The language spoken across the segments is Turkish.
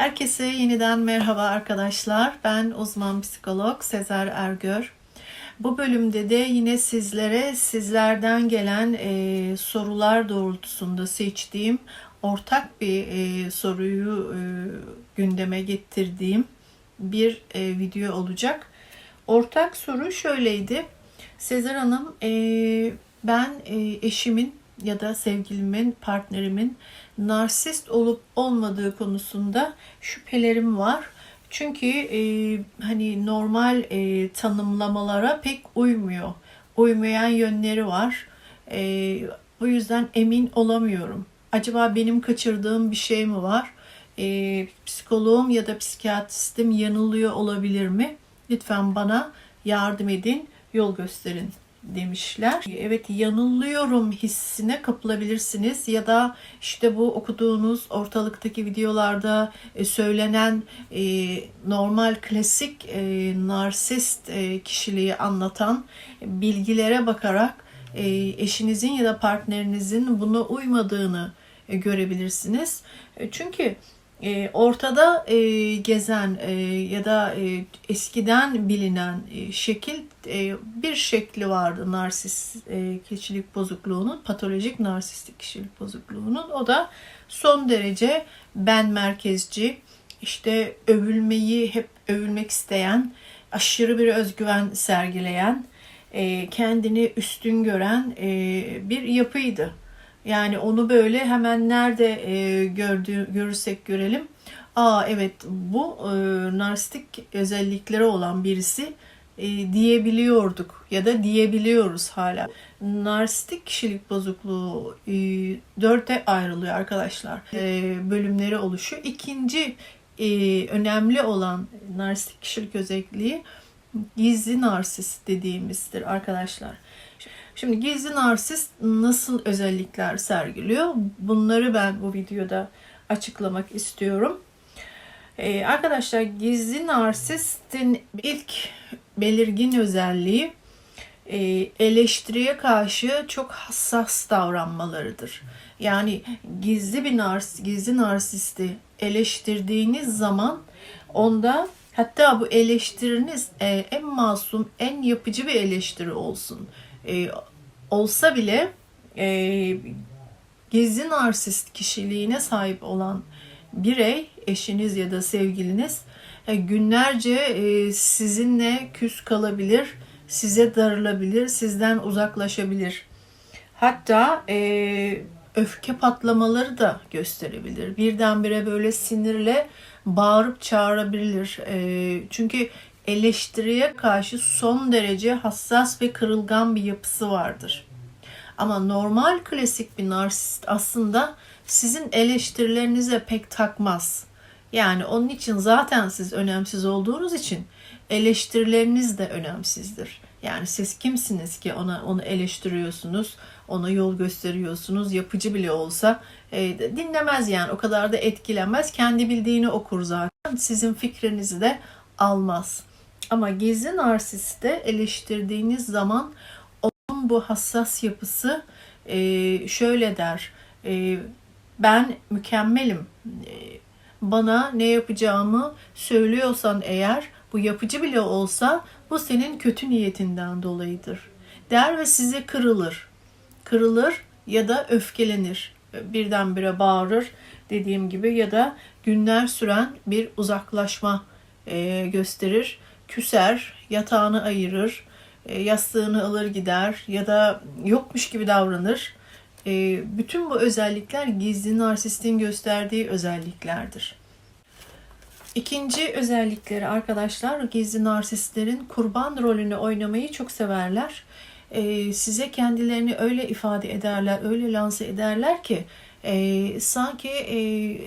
Herkese yeniden merhaba arkadaşlar. Ben uzman psikolog Sezer Ergör. Bu bölümde de yine sizlere sizlerden gelen e, sorular doğrultusunda seçtiğim ortak bir e, soruyu e, gündeme getirdiğim bir e, video olacak. Ortak soru şöyleydi. Sezer Hanım, e, ben e, eşimin ya da sevgilimin, partnerimin narsist olup olmadığı konusunda şüphelerim var. Çünkü e, hani normal e, tanımlamalara pek uymuyor. Uymayan yönleri var. E, bu yüzden emin olamıyorum. Acaba benim kaçırdığım bir şey mi var? E, psikoloğum ya da psikiyatristim yanılıyor olabilir mi? Lütfen bana yardım edin, yol gösterin demişler. Evet yanılıyorum hissine kapılabilirsiniz ya da işte bu okuduğunuz ortalıktaki videolarda e, söylenen e, normal klasik e, narsist kişiliği anlatan bilgilere bakarak eşinizin ya da partnerinizin buna uymadığını görebilirsiniz. Çünkü e, ortada e, gezen e, ya da e, eskiden bilinen e, şekil e, bir şekli vardı narsist e, kişilik bozukluğunun patolojik narsistik kişilik bozukluğunun o da son derece ben merkezci işte övülmeyi hep övülmek isteyen aşırı bir özgüven sergileyen e, kendini üstün gören e, bir yapıydı. Yani onu böyle hemen nerede e, gördüğü, görürsek görelim. Aa evet bu e, narsistik özellikleri olan birisi e, diyebiliyorduk ya da diyebiliyoruz hala. Narsistik kişilik bozukluğu e, dörde ayrılıyor arkadaşlar. E, bölümleri oluşuyor. İkinci e, önemli olan narsistik kişilik özelliği gizli narsist dediğimizdir arkadaşlar. Şimdi gizli narsist nasıl özellikler sergiliyor? Bunları ben bu videoda açıklamak istiyorum. Ee, arkadaşlar gizli narsistin ilk belirgin özelliği e, eleştiriye karşı çok hassas davranmalarıdır. Yani gizli bir nars gizli narsisti eleştirdiğiniz zaman onda hatta bu eleştiriniz e, en masum, en yapıcı bir eleştiri olsun e, olsa bile e, gizli narsist kişiliğine sahip olan birey, eşiniz ya da sevgiliniz e, günlerce e, sizinle küs kalabilir, size darılabilir, sizden uzaklaşabilir. Hatta e, öfke patlamaları da gösterebilir. Birdenbire böyle sinirle bağırıp çağırabilir. E, çünkü eleştiriye karşı son derece hassas ve kırılgan bir yapısı vardır. Ama normal klasik bir narsist aslında sizin eleştirilerinize pek takmaz. Yani onun için zaten siz önemsiz olduğunuz için eleştirileriniz de önemsizdir. Yani siz kimsiniz ki ona onu eleştiriyorsunuz, ona yol gösteriyorsunuz, yapıcı bile olsa e, dinlemez yani o kadar da etkilenmez. Kendi bildiğini okur zaten. Sizin fikrinizi de almaz. Ama gizli narsiste eleştirdiğiniz zaman onun bu hassas yapısı e, şöyle der. E, ben mükemmelim. E, bana ne yapacağımı söylüyorsan eğer bu yapıcı bile olsa bu senin kötü niyetinden dolayıdır. Der ve size kırılır. Kırılır ya da öfkelenir. Birdenbire bağırır dediğim gibi ya da günler süren bir uzaklaşma gösterir küser, yatağını ayırır, e, yastığını alır gider ya da yokmuş gibi davranır. E, bütün bu özellikler gizli narsistin gösterdiği özelliklerdir. İkinci özellikleri arkadaşlar gizli narsistlerin kurban rolünü oynamayı çok severler. E, size kendilerini öyle ifade ederler, öyle lanse ederler ki sanki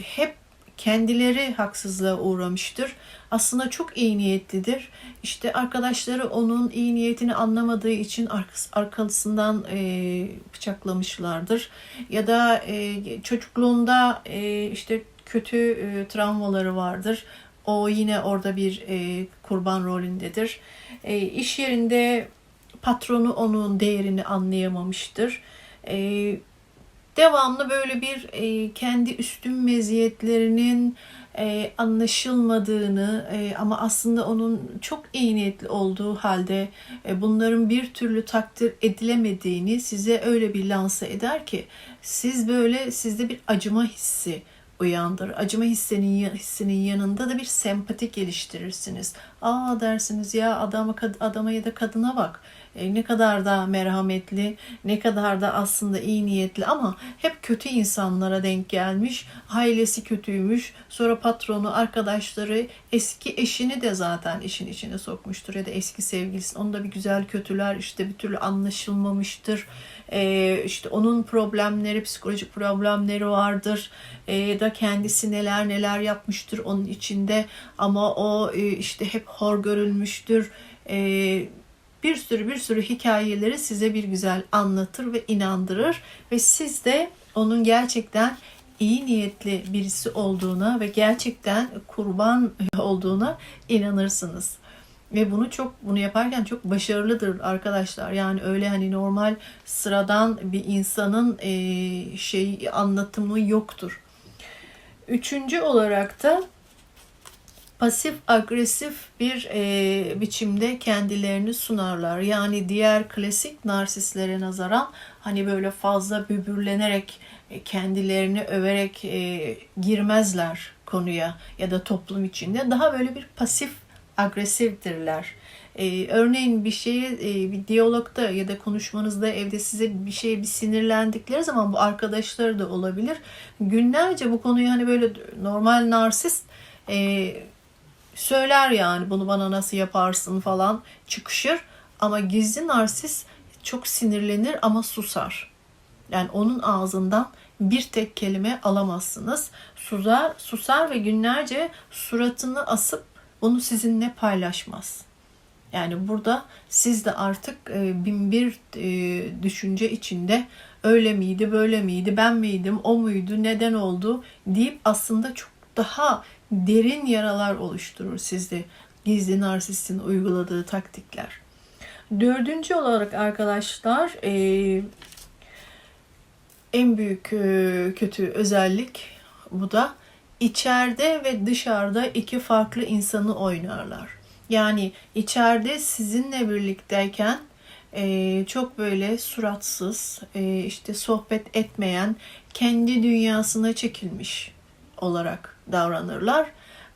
hep kendileri haksızlığa uğramıştır. Aslında çok iyi niyetlidir. İşte arkadaşları onun iyi niyetini anlamadığı için arkasından e, bıçaklamışlardır. Ya da e, çocukluğunda e, işte kötü travmaları vardır. O yine orada bir kurban rolündedir. E, iş yerinde patronu onun değerini anlayamamıştır. Devamlı böyle bir e, kendi üstün meziyetlerinin e, anlaşılmadığını e, ama aslında onun çok iyi niyetli olduğu halde e, bunların bir türlü takdir edilemediğini size öyle bir lanse eder ki siz böyle sizde bir acıma hissi uyandır. Acıma hissinin, hissinin yanında da bir sempati geliştirirsiniz. Aa dersiniz ya adama, adama ya da kadına bak. E, ne kadar da merhametli, ne kadar da aslında iyi niyetli ama hep kötü insanlara denk gelmiş. Ailesi kötüymüş. Sonra patronu, arkadaşları, eski eşini de zaten işin içine sokmuştur ya da eski sevgilisi. Onu da bir güzel kötüler işte bir türlü anlaşılmamıştır. E, işte onun problemleri, psikolojik problemleri vardır. E, ya da kendisi neler neler yapmıştır onun içinde ama o e, işte hep hor görülmüştür. E, bir sürü bir sürü hikayeleri size bir güzel anlatır ve inandırır ve siz de onun gerçekten iyi niyetli birisi olduğuna ve gerçekten kurban olduğuna inanırsınız. Ve bunu çok bunu yaparken çok başarılıdır arkadaşlar. Yani öyle hani normal sıradan bir insanın e, şey anlatımı yoktur. Üçüncü olarak da pasif agresif bir e, biçimde kendilerini sunarlar. Yani diğer klasik narsistlere nazaran hani böyle fazla bübürlenerek e, kendilerini överek e, girmezler konuya ya da toplum içinde. Daha böyle bir pasif agresiftirler. Ee, örneğin bir şeyi e, bir diyalogda ya da konuşmanızda evde size bir şeye bir sinirlendikleri zaman bu arkadaşları da olabilir. Günlerce bu konuyu hani böyle normal narsist e, söyler yani bunu bana nasıl yaparsın falan çıkışır. Ama gizli narsist çok sinirlenir ama susar. Yani onun ağzından bir tek kelime alamazsınız. Susar, susar ve günlerce suratını asıp bunu sizinle paylaşmaz. Yani burada siz de artık e, bin bir e, düşünce içinde öyle miydi, böyle miydi, ben miydim, o muydu, neden oldu deyip aslında çok daha derin yaralar oluşturur sizde gizli narsistin uyguladığı taktikler. Dördüncü olarak arkadaşlar e, en büyük e, kötü özellik bu da içeride ve dışarıda iki farklı insanı oynarlar. Yani içeride sizinle birlikteyken e, çok böyle suratsız, e, işte sohbet etmeyen, kendi dünyasına çekilmiş olarak davranırlar.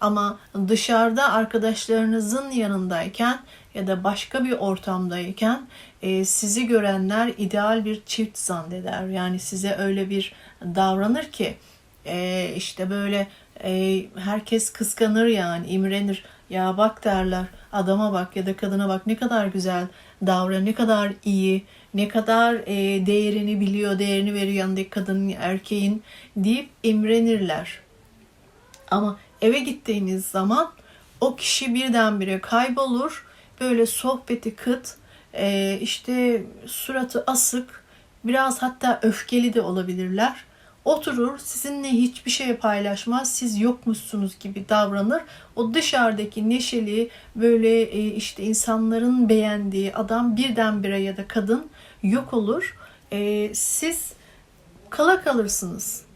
Ama dışarıda arkadaşlarınızın yanındayken ya da başka bir ortamdayken e, sizi görenler ideal bir çift zanneder. Yani size öyle bir davranır ki e, işte böyle e, herkes kıskanır yani imrenir. Ya bak derler adama bak ya da kadına bak ne kadar güzel davran, ne kadar iyi, ne kadar e, değerini biliyor, değerini veriyor yanındaki kadının, erkeğin deyip imrenirler. Ama eve gittiğiniz zaman o kişi birdenbire kaybolur. Böyle sohbeti kıt, e, işte suratı asık, biraz hatta öfkeli de olabilirler. Oturur sizinle hiçbir şey paylaşmaz. Siz yokmuşsunuz gibi davranır. O dışarıdaki neşeli böyle e, işte insanların beğendiği adam birdenbire ya da kadın yok olur. E, siz kala kalırsınız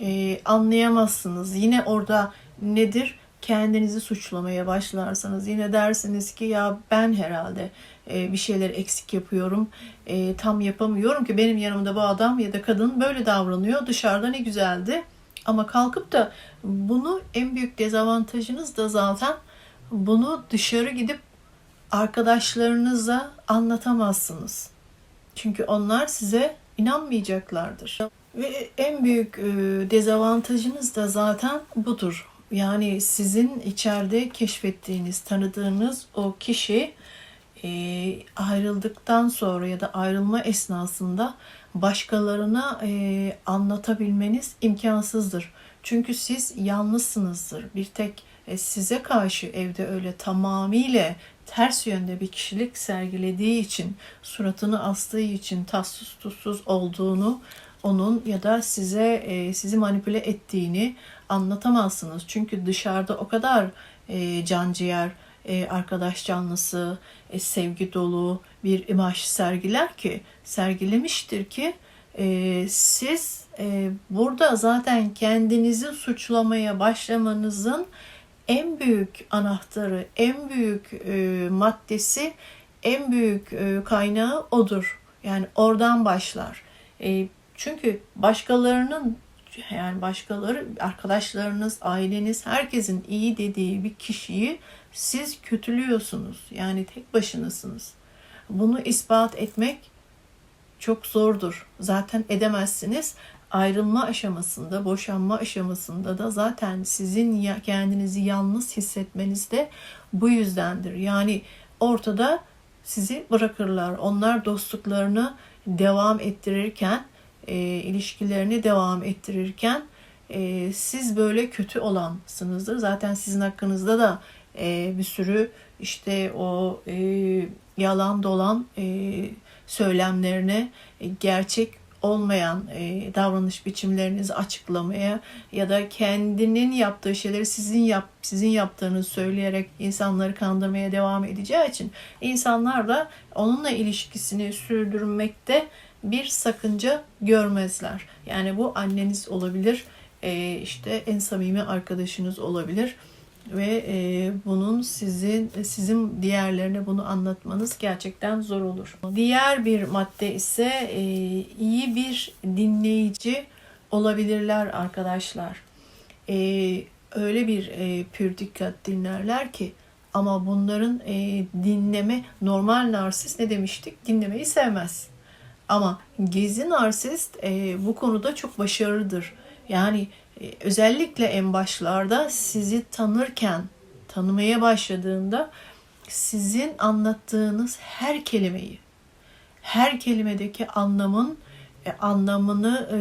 e, anlayamazsınız. Yine orada nedir? Kendinizi suçlamaya başlarsanız yine dersiniz ki ya ben herhalde e, bir şeyler eksik yapıyorum, e, tam yapamıyorum ki benim yanımda bu adam ya da kadın böyle davranıyor. Dışarıda ne güzeldi. Ama kalkıp da bunu en büyük dezavantajınız da zaten bunu dışarı gidip arkadaşlarınıza anlatamazsınız. Çünkü onlar size inanmayacaklardır. Ve en büyük e, dezavantajınız da zaten budur. Yani sizin içeride keşfettiğiniz, tanıdığınız o kişi e, ayrıldıktan sonra ya da ayrılma esnasında başkalarına e, anlatabilmeniz imkansızdır. Çünkü siz yalnızsınızdır. Bir tek size karşı evde öyle tamamıyla ters yönde bir kişilik sergilediği için, suratını astığı için tatsız tuzsuz olduğunu onun ya da size e, sizi manipüle ettiğini anlatamazsınız. Çünkü dışarıda o kadar e, canciğer, e, arkadaş canlısı, e, sevgi dolu bir imaj sergiler ki sergilemiştir ki e, siz e, burada zaten kendinizi suçlamaya başlamanızın en büyük anahtarı, en büyük e, maddesi, en büyük e, kaynağı odur. Yani oradan başlar. E, çünkü başkalarının yani başkaları, arkadaşlarınız, aileniz, herkesin iyi dediği bir kişiyi siz kötülüyorsunuz. Yani tek başınasınız. Bunu ispat etmek çok zordur. Zaten edemezsiniz. Ayrılma aşamasında, boşanma aşamasında da zaten sizin kendinizi yalnız hissetmeniz de bu yüzdendir. Yani ortada sizi bırakırlar. Onlar dostluklarını devam ettirirken, e, ilişkilerini devam ettirirken e, siz böyle kötü olansınızdır. Zaten sizin hakkınızda da e, bir sürü işte o e, yalan dolan e, söylemlerine e, gerçek olmayan e, davranış biçimlerinizi açıklamaya ya da kendinin yaptığı şeyleri sizin yap sizin yaptığınızı söyleyerek insanları kandırmaya devam edeceği için insanlar da onunla ilişkisini sürdürmekte bir sakınca görmezler. Yani bu anneniz olabilir, e, işte en samimi arkadaşınız olabilir ve e, bunun sizin sizin diğerlerine bunu anlatmanız gerçekten zor olur. Diğer bir madde ise e, iyi bir dinleyici olabilirler arkadaşlar. Öyle bir e, pür dikkat dinlerler ki ama bunların e, dinleme normal narsist ne demiştik? Dinlemeyi sevmez. Ama gezi narsist e, bu konuda çok başarılıdır. Yani e, özellikle en başlarda sizi tanırken, tanımaya başladığında sizin anlattığınız her kelimeyi, her kelimedeki anlamın e, anlamını e,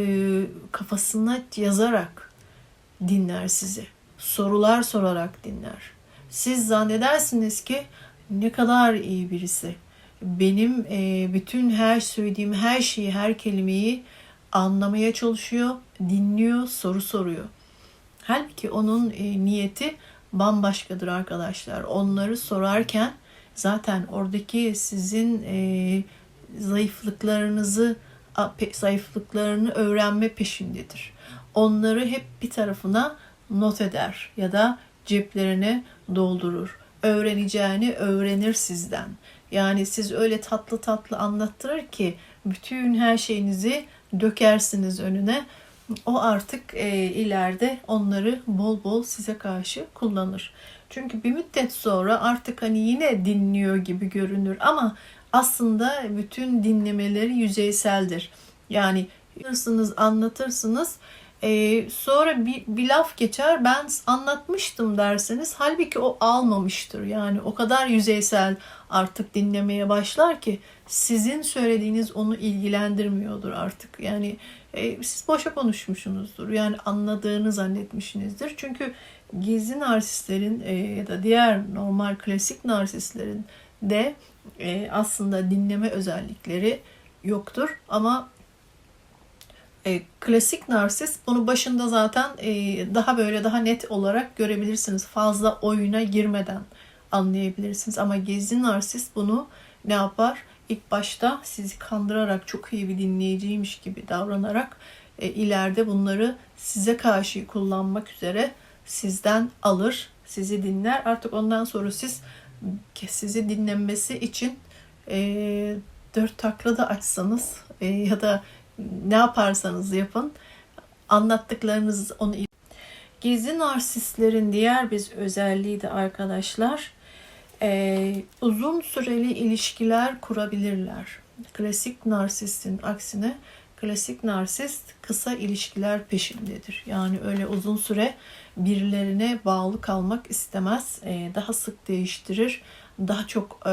kafasına yazarak dinler sizi. Sorular sorarak dinler. Siz zannedersiniz ki ne kadar iyi birisi. Benim e, bütün her söylediğim her şeyi, her kelimeyi anlamaya çalışıyor, dinliyor, soru soruyor. Halbuki onun e, niyeti bambaşkadır arkadaşlar. Onları sorarken zaten oradaki sizin e, zayıflıklarınızı zayıflıklarını öğrenme peşindedir. Onları hep bir tarafına not eder ya da ceplerine doldurur. Öğreneceğini öğrenir sizden. Yani siz öyle tatlı tatlı anlattırır ki bütün her şeyinizi dökersiniz önüne. O artık e, ileride onları bol bol size karşı kullanır. Çünkü bir müddet sonra artık hani yine dinliyor gibi görünür ama aslında bütün dinlemeleri yüzeyseldir. Yani anlatırsınız, anlatırsınız. Ee, sonra bir, bir laf geçer ben anlatmıştım derseniz halbuki o almamıştır. Yani o kadar yüzeysel artık dinlemeye başlar ki sizin söylediğiniz onu ilgilendirmiyordur artık. Yani e, siz boşa konuşmuşsunuzdur. Yani anladığını zannetmişsinizdir. Çünkü gizli narsistlerin e, ya da diğer normal klasik narsistlerin de e, aslında dinleme özellikleri yoktur. Ama e, klasik narsist bunu başında zaten e, daha böyle daha net olarak görebilirsiniz. Fazla oyuna girmeden anlayabilirsiniz. Ama gizli narsist bunu ne yapar? İlk başta sizi kandırarak çok iyi bir dinleyiciymiş gibi davranarak e, ileride bunları size karşı kullanmak üzere sizden alır, sizi dinler. Artık ondan sonra siz sizi dinlenmesi için e, dört takla da açsanız e, ya da ne yaparsanız yapın anlattıklarınız onu Gizli narsistlerin diğer bir özelliği de arkadaşlar e, uzun süreli ilişkiler kurabilirler. Klasik narsistin aksine klasik narsist kısa ilişkiler peşindedir. Yani öyle uzun süre birilerine bağlı kalmak istemez. E, daha sık değiştirir, daha çok e,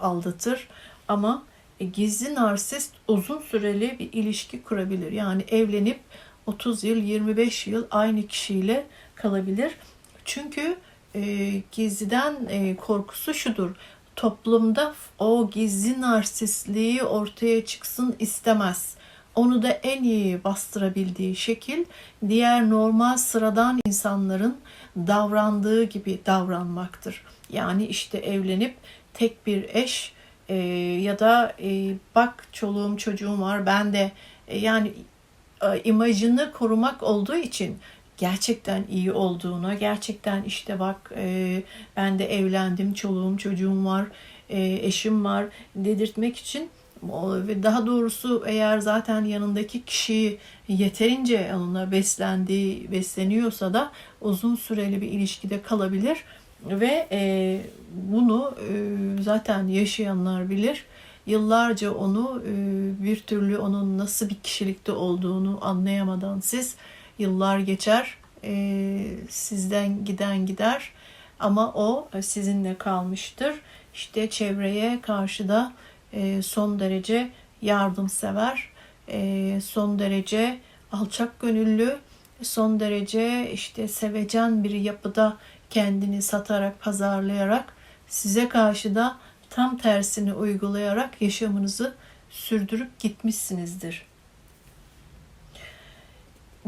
aldatır. Ama gizli narsist uzun süreli bir ilişki kurabilir. Yani evlenip 30 yıl, 25 yıl aynı kişiyle kalabilir. Çünkü e, gizliden e, korkusu şudur. Toplumda o gizli narsistliği ortaya çıksın istemez. Onu da en iyi bastırabildiği şekil diğer normal sıradan insanların davrandığı gibi davranmaktır. Yani işte evlenip tek bir eş e, ya da e, bak çoluğum çocuğum var ben de e, yani e, imajını korumak olduğu için gerçekten iyi olduğuna, gerçekten işte bak e, ben de evlendim, çoluğum çocuğum var, e, eşim var dedirtmek için ve daha doğrusu eğer zaten yanındaki kişiyi yeterince onunla beslendiği, besleniyorsa da uzun süreli bir ilişkide kalabilir ve e, bunu e, zaten yaşayanlar bilir. Yıllarca onu e, bir türlü onun nasıl bir kişilikte olduğunu anlayamadan siz yıllar geçer, e, sizden giden gider ama o e, sizinle kalmıştır. İşte çevreye karşı da e, son derece yardımsever, e, son derece alçak gönüllü, son derece işte sevecen bir yapıda kendini satarak, pazarlayarak size karşı da tam tersini uygulayarak yaşamınızı sürdürüp gitmişsinizdir.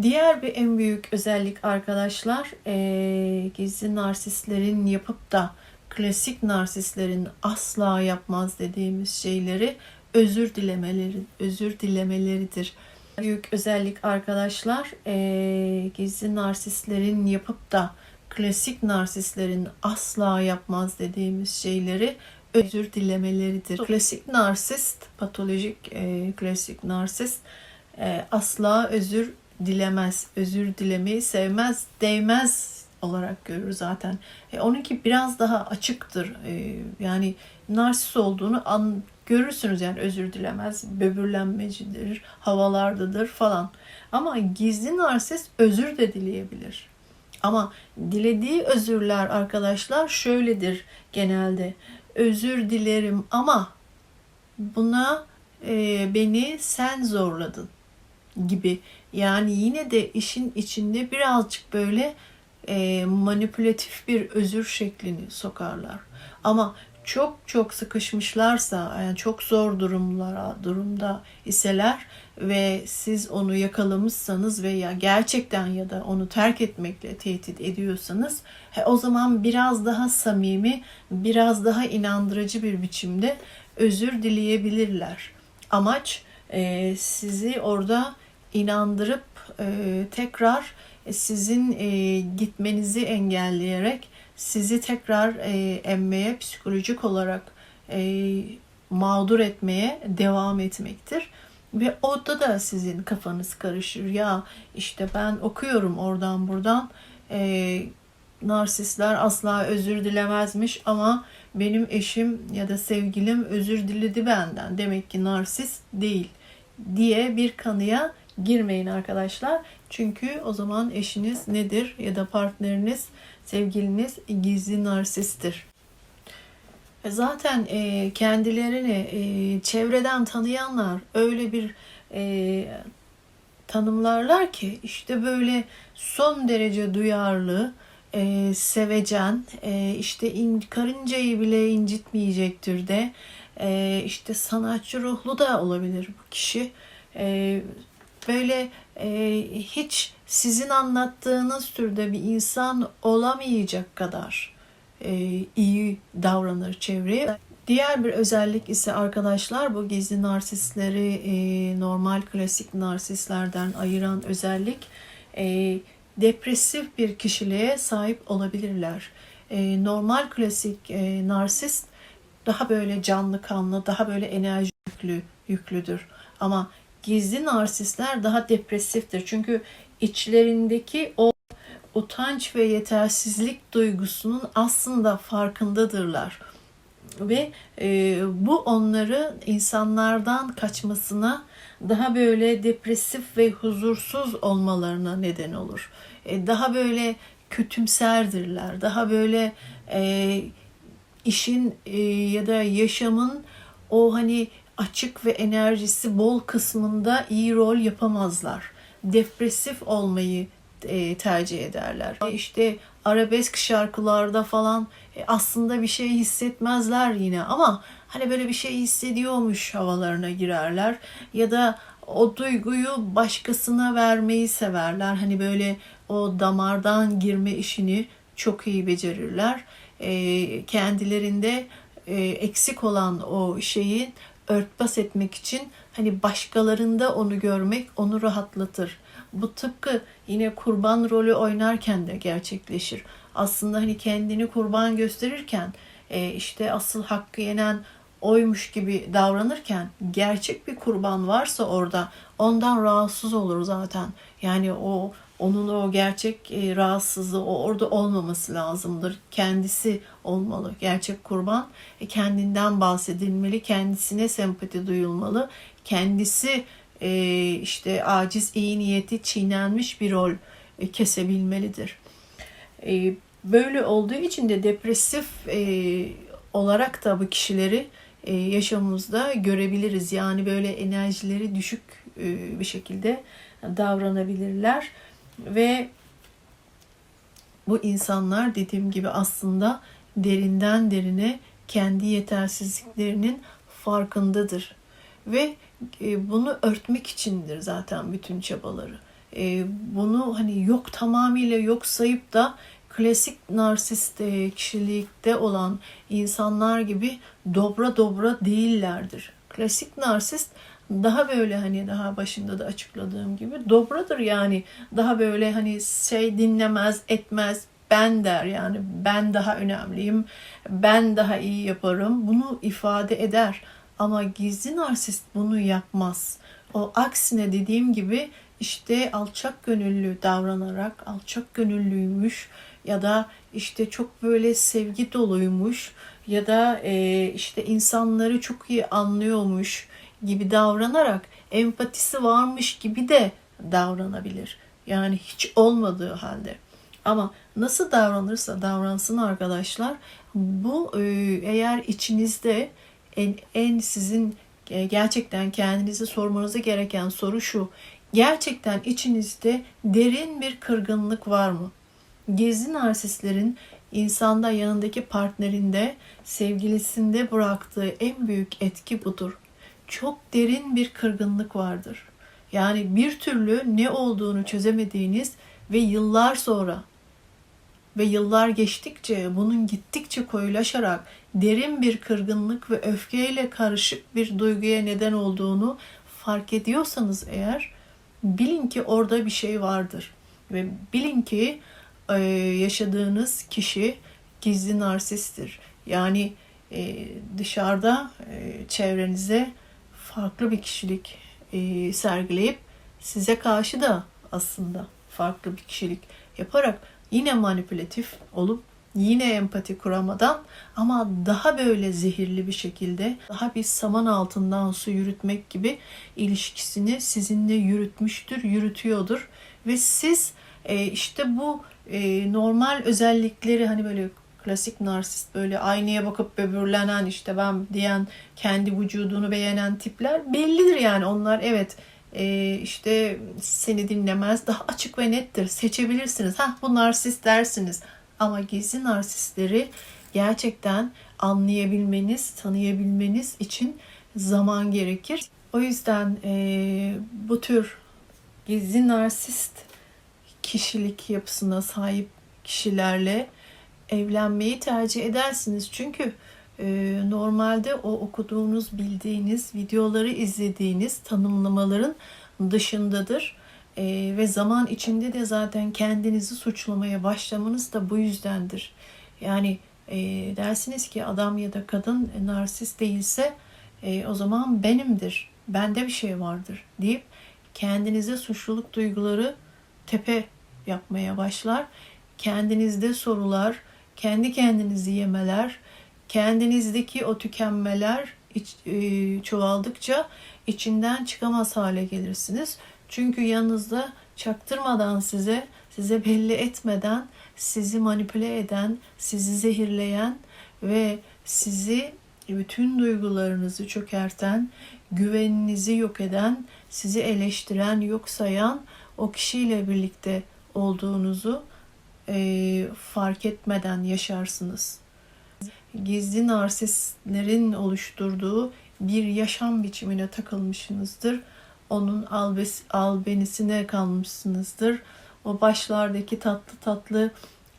Diğer bir en büyük özellik arkadaşlar eee, gizli narsistlerin yapıp da klasik narsistlerin asla yapmaz dediğimiz şeyleri özür dilemeleri, özür dilemeleridir. Büyük özellik arkadaşlar eee, gizli narsistlerin yapıp da klasik narsistlerin asla yapmaz dediğimiz şeyleri özür dilemeleridir. Klasik narsist, patolojik eee, klasik narsist e, asla özür dilemez, özür dilemeyi sevmez, değmez olarak görür zaten. E, onunki biraz daha açıktır. E, yani narsist olduğunu an, görürsünüz yani özür dilemez, böbürlenmecidir, havalardadır falan. Ama gizli narsist özür de dileyebilir. Ama dilediği özürler arkadaşlar şöyledir genelde. Özür dilerim ama buna e, beni sen zorladın gibi. Yani yine de işin içinde birazcık böyle e, manipülatif bir özür şeklini sokarlar. Ama çok çok sıkışmışlarsa, yani çok zor durumlara durumda iseler ve siz onu yakalamışsanız veya gerçekten ya da onu terk etmekle tehdit ediyorsanız, he, o zaman biraz daha samimi, biraz daha inandırıcı bir biçimde özür dileyebilirler. Amaç e, sizi orada inandırıp e, tekrar sizin e, gitmenizi engelleyerek sizi tekrar e, emmeye psikolojik olarak e, mağdur etmeye devam etmektir. Ve orada da sizin kafanız karışır. Ya işte ben okuyorum oradan buradan e, narsistler asla özür dilemezmiş ama benim eşim ya da sevgilim özür diledi benden. Demek ki narsist değil diye bir kanıya girmeyin arkadaşlar. Çünkü o zaman eşiniz nedir ya da partneriniz, sevgiliniz gizli narsisttir. E Zaten e, kendilerini e, çevreden tanıyanlar öyle bir tanımlarlar ki işte böyle son derece duyarlı, sevecen, işte karıncayı bile incitmeyecektir de, işte sanatçı ruhlu da olabilir bu kişi. Böyle hiç sizin anlattığınız türde bir insan olamayacak kadar e, iyi davranır çevreye. Diğer bir özellik ise arkadaşlar bu gizli narsistleri e, normal klasik narsistlerden ayıran özellik e, depresif bir kişiliğe sahip olabilirler. E, normal klasik e, narsist daha böyle canlı kanlı, daha böyle enerji yüklü, yüklüdür. Ama gizli narsistler daha depresiftir. Çünkü içlerindeki o utanç ve yetersizlik duygusunun aslında farkındadırlar. Ve e, bu onları insanlardan kaçmasına, daha böyle depresif ve huzursuz olmalarına neden olur. E, daha böyle kötümserdirler, daha böyle e, işin e, ya da yaşamın o hani açık ve enerjisi bol kısmında iyi rol yapamazlar. Depresif olmayı e, tercih ederler. İşte arabesk şarkılarda falan e, aslında bir şey hissetmezler yine ama hani böyle bir şey hissediyormuş havalarına girerler ya da o duyguyu başkasına vermeyi severler. Hani böyle o damardan girme işini çok iyi becerirler. E, kendilerinde e, eksik olan o şeyi örtbas etmek için hani başkalarında onu görmek onu rahatlatır. Bu tıpkı yine kurban rolü oynarken de gerçekleşir. Aslında hani kendini kurban gösterirken e, işte asıl hakkı yenen oymuş gibi davranırken gerçek bir kurban varsa orada ondan rahatsız olur zaten. Yani o onun o gerçek e, rahatsızlığı o orada olmaması lazımdır. Kendisi olmalı. Gerçek kurban e, kendinden bahsedilmeli, kendisine sempati duyulmalı. Kendisi e, işte aciz iyi niyeti çiğnenmiş bir rol e, kesebilmelidir. E, böyle olduğu için de depresif e, olarak da bu kişileri e, yaşamımızda görebiliriz. Yani böyle enerjileri düşük e, bir şekilde davranabilirler ve bu insanlar dediğim gibi aslında derinden derine kendi yetersizliklerinin farkındadır ve e, bunu örtmek içindir zaten bütün çabaları. E, bunu hani yok tamamıyla yok sayıp da klasik narsist e, kişilikte olan insanlar gibi dobra dobra değillerdir. Klasik narsist daha böyle hani daha başında da açıkladığım gibi dobradır yani daha böyle hani şey dinlemez etmez ben der yani ben daha önemliyim ben daha iyi yaparım bunu ifade eder. Ama gizli narsist bunu yapmaz. O aksine dediğim gibi işte alçak gönüllü davranarak alçak gönüllüymüş ya da işte çok böyle sevgi doluymuş ya da işte insanları çok iyi anlıyormuş gibi davranarak empatisi varmış gibi de davranabilir. Yani hiç olmadığı halde. Ama nasıl davranırsa davransın arkadaşlar bu e, eğer içinizde en, en sizin e, gerçekten kendinize sormanıza gereken soru şu. Gerçekten içinizde derin bir kırgınlık var mı? Gizli narsistlerin insanda yanındaki partnerinde, sevgilisinde bıraktığı en büyük etki budur. Çok derin bir kırgınlık vardır. Yani bir türlü ne olduğunu çözemediğiniz ve yıllar sonra ve yıllar geçtikçe bunun gittikçe koyulaşarak derin bir kırgınlık ve öfkeyle karışık bir duyguya neden olduğunu fark ediyorsanız eğer bilin ki orada bir şey vardır ve bilin ki e, yaşadığınız kişi gizli narsisttir. Yani e, dışarıda e, çevrenize farklı bir kişilik sergileyip size karşı da aslında farklı bir kişilik yaparak yine manipülatif olup yine empati kuramadan ama daha böyle zehirli bir şekilde daha bir saman altından su yürütmek gibi ilişkisini sizinle yürütmüştür, yürütüyordur. Ve siz işte bu e, normal özellikleri hani böyle klasik narsist böyle aynaya bakıp böbürlenen işte ben diyen kendi vücudunu beğenen tipler bellidir yani. Onlar evet e, işte seni dinlemez daha açık ve nettir seçebilirsiniz. Ha bu narsist dersiniz. Ama gizli narsistleri gerçekten anlayabilmeniz tanıyabilmeniz için zaman gerekir. O yüzden e, bu tür gizli narsist kişilik yapısına sahip kişilerle evlenmeyi tercih edersiniz. Çünkü e, normalde o okuduğunuz, bildiğiniz, videoları izlediğiniz tanımlamaların dışındadır. E, ve zaman içinde de zaten kendinizi suçlamaya başlamanız da bu yüzdendir. Yani e, dersiniz ki adam ya da kadın narsist değilse e, o zaman benimdir, bende bir şey vardır deyip kendinize suçluluk duyguları tepe yapmaya başlar. Kendinizde sorular, kendi kendinizi yemeler, kendinizdeki o tükenmeler iç, e, çoğaldıkça içinden çıkamaz hale gelirsiniz. Çünkü yanınızda çaktırmadan size, size belli etmeden sizi manipüle eden, sizi zehirleyen ve sizi bütün duygularınızı çökerten, güveninizi yok eden, sizi eleştiren, yok sayan o kişiyle birlikte olduğunuzu e, fark etmeden yaşarsınız. Gizli narsistlerin oluşturduğu bir yaşam biçimine takılmışsınızdır. Onun albes, albenisine kalmışsınızdır. O başlardaki tatlı tatlı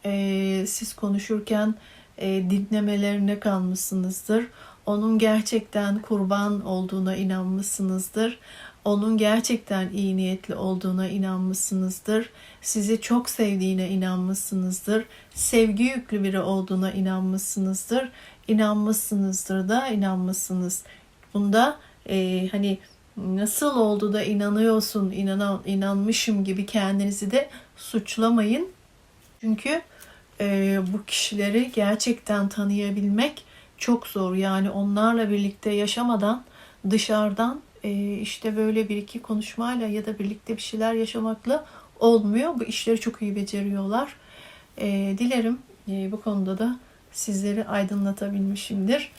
e, siz konuşurken e, dinlemelerine kalmışsınızdır. onun gerçekten kurban olduğuna inanmışsınızdır. Onun gerçekten iyi niyetli olduğuna inanmışsınızdır. Sizi çok sevdiğine inanmışsınızdır. Sevgi yüklü biri olduğuna inanmışsınızdır. İnanmışsınızdır da inanmışsınız. Bunda e, hani nasıl oldu da inanıyorsun, inanan, inanmışım gibi kendinizi de suçlamayın. Çünkü e, bu kişileri gerçekten tanıyabilmek çok zor. Yani onlarla birlikte yaşamadan dışarıdan işte böyle bir iki konuşmayla ya da birlikte bir şeyler yaşamakla olmuyor. Bu işleri çok iyi beceriyorlar. E, dilerim e, bu konuda da sizleri aydınlatabilmişimdir.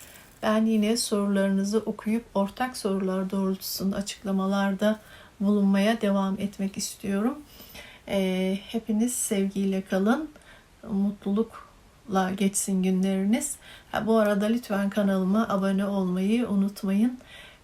Ben yine sorularınızı okuyup ortak sorular doğrultusunda açıklamalarda bulunmaya devam etmek istiyorum. E, hepiniz sevgiyle kalın. Mutlulukla geçsin günleriniz. Ha, bu arada lütfen kanalıma abone olmayı unutmayın.